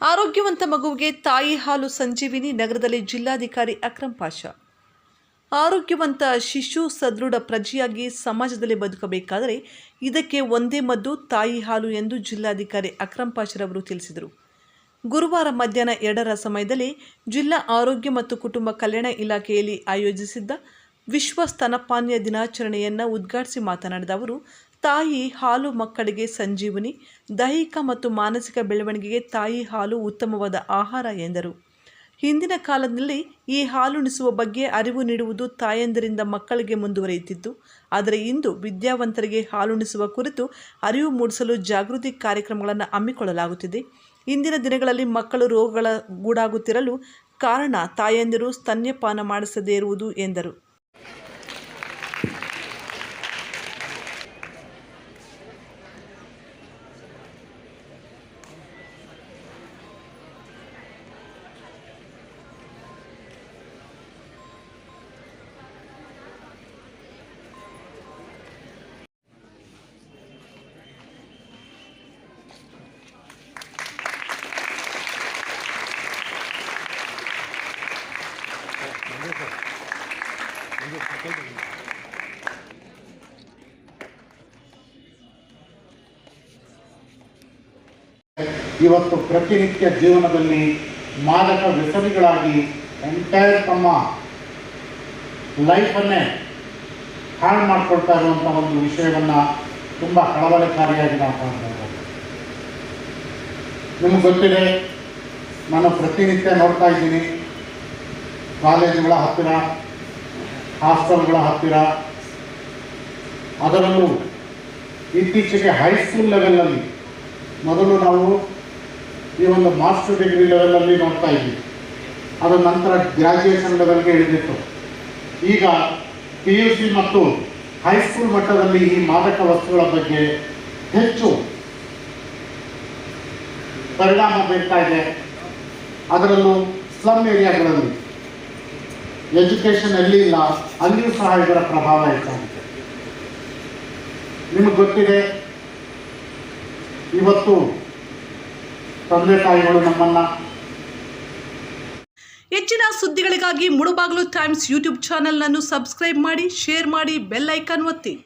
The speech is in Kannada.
ಆರೋಗ್ಯವಂತ ಮಗುವಿಗೆ ತಾಯಿ ಹಾಲು ಸಂಜೀವಿನಿ ನಗರದಲ್ಲಿ ಜಿಲ್ಲಾಧಿಕಾರಿ ಅಕ್ರಂ ಪಾಷ. ಆರೋಗ್ಯವಂತ ಶಿಶು ಸದೃಢ ಪ್ರಜೆಯಾಗಿ ಸಮಾಜದಲ್ಲಿ ಬದುಕಬೇಕಾದರೆ ಇದಕ್ಕೆ ಒಂದೇ ಮದ್ದು ತಾಯಿ ಹಾಲು ಎಂದು ಜಿಲ್ಲಾಧಿಕಾರಿ ಅಕ್ರಂ ಪಾಷರವರು ತಿಳಿಸಿದರು. ಗುರುವಾರ ಮಧ್ಯಾಹ್ನ ಎರಡರ ಸಮಯದಲ್ಲಿ ಜಿಲ್ಲಾ ಆರೋಗ್ಯ ಮತ್ತು ಕುಟುಂಬ ಕಲ್ಯಾಣ ಇಲಾಖೆಯಲ್ಲಿ ಆಯೋಜಿಸಿದ್ದ ವಿಶ್ವ ಸ್ತನಪಾನೀಯ ದಿನಾಚರಣೆಯನ್ನು ಉದ್ಘಾಟಿಸಿ ಮಾತನಾಡಿದ ಅವರು, ತಾಯಿ ಹಾಲು ಮಕ್ಕಳಿಗೆ ಸಂಜೀವನಿ, ದೈಹಿಕ ಮತ್ತು ಮಾನಸಿಕ ಬೆಳವಣಿಗೆಗೆ ತಾಯಿ ಹಾಲು ಉತ್ತಮವಾದ ಆಹಾರ ಎಂದರು. ಹಿಂದಿನ ಕಾಲದಲ್ಲಿ ಈ ಹಾಲುಣಿಸುವ ಬಗ್ಗೆ ಅರಿವು ನೀಡುವುದು ತಾಯಂದಿರಿಂದ ಮಕ್ಕಳಿಗೆ ಮುಂದುವರಿಯುತ್ತಿತ್ತು. ಆದರೆ ಇಂದು ವಿದ್ಯಾವಂತರಿಗೆ ಹಾಲುಣಿಸುವ ಕುರಿತು ಅರಿವು ಮೂಡಿಸಲು ಜಾಗೃತಿ ಕಾರ್ಯಕ್ರಮಗಳನ್ನು ಹಮ್ಮಿಕೊಳ್ಳಲಾಗುತ್ತಿದೆ. ಇಂದಿನ ದಿನಗಳಲ್ಲಿ ಮಕ್ಕಳು ರೋಗಗಳ ಗೂಡಾಗುತ್ತಿರಲು ಕಾರಣ ತಾಯಂದಿರು ಸ್ತನ್ಯಪಾನ ಮಾಡಿಸದೇ ಇರುವುದು ಎಂದರು. ಇವತ್ತು ಪ್ರತಿನಿತ್ಯ ಜೀವನದಲ್ಲಿ ಮಾದಕ ವ್ಯಸನಿಗಳಾಗಿ ಎಂಟೈರ್ ತಮ್ಮ ಲೈಫನ್ನೇ ಹಾಳು ಮಾಡ್ಕೊಳ್ತಾ ಇರುವಂಥ ಒಂದು ವಿಷಯವನ್ನು ತುಂಬ ಕಳವಳಕಾರಿಯಾಗಿ ನಾವು ಕಾಣ್ತಾ ನಿಮಗೆ ಗೊತ್ತಿದೆ, ನಾನು ಪ್ರತಿನಿತ್ಯ ನೋಡ್ತಾ ಇದ್ದೀನಿ. ಕಾಲೇಜುಗಳ ಹತ್ತಿರ, ಹಾಸ್ಟೆಲ್ಗಳ ಹತ್ತಿರ. ಅದರಲ್ಲೂ ಇತ್ತೀಚೆಗೆ ಹೈಸ್ಕೂಲ್ ಲೆವೆಲಲ್ಲಿ ಮೊದಲು ನಾವು ಈ ಒಂದು ಮಾಸ್ಟರ್ ಡಿಗ್ರಿ ಲೆವೆಲಲ್ಲಿ ನೋಡ್ತಾ ಇದ್ವಿ. ಅದರ ನಂತರ ಗ್ರ್ಯಾಜುಯೇಷನ್ ಲೆವೆಲ್ಗೆ ಇಳಿದಿತ್ತು. ಈಗ ಪಿ ಯು ಸಿ ಮತ್ತು ಹೈಸ್ಕೂಲ್ ಮಟ್ಟದಲ್ಲಿ ಈ ಮಾದಕ ವಸ್ತುಗಳ ಬಗ್ಗೆ ಹೆಚ್ಚು ಪರಿಣಾಮ ಬೀರ್ತಾ ಇದೆ. ಅದರಲ್ಲೂ ಸ್ಲಮ್ ಏರಿಯಾಗಳಲ್ಲಿ ಎಜುಕೇಷನ್ ಎಲ್ಲಿ ಇಲ್ಲ. ಅಲ್ಲಿಯೂ ಸಹ ಇದರ ಪ್ರಭಾವ ಹೆಚ್ಚಾಗುತ್ತೆ ನಿಮಗೆ ಗೊತ್ತಿದೆ, ಇವತ್ತು ತಂದೆ ತಾಯಿಗಳು ನಮ್ಮನ್ನ ಹೆಚ್ಚಿನ ಸುದ್ದಿಗಳಿಗಾಗಿ ಮುಳುಬಾಗಿಲು ಟೈಮ್ಸ್ ಯೂಟ್ಯೂಬ್ ಚಾನೆಲ್ನನ್ನು ಸಬ್ಸ್ಕ್ರೈಬ್ ಮಾಡಿ ಶೇರ್ ಮಾಡಿ ಬೆಲ್ ಐಕಾನ್ ಒತ್ತಿ.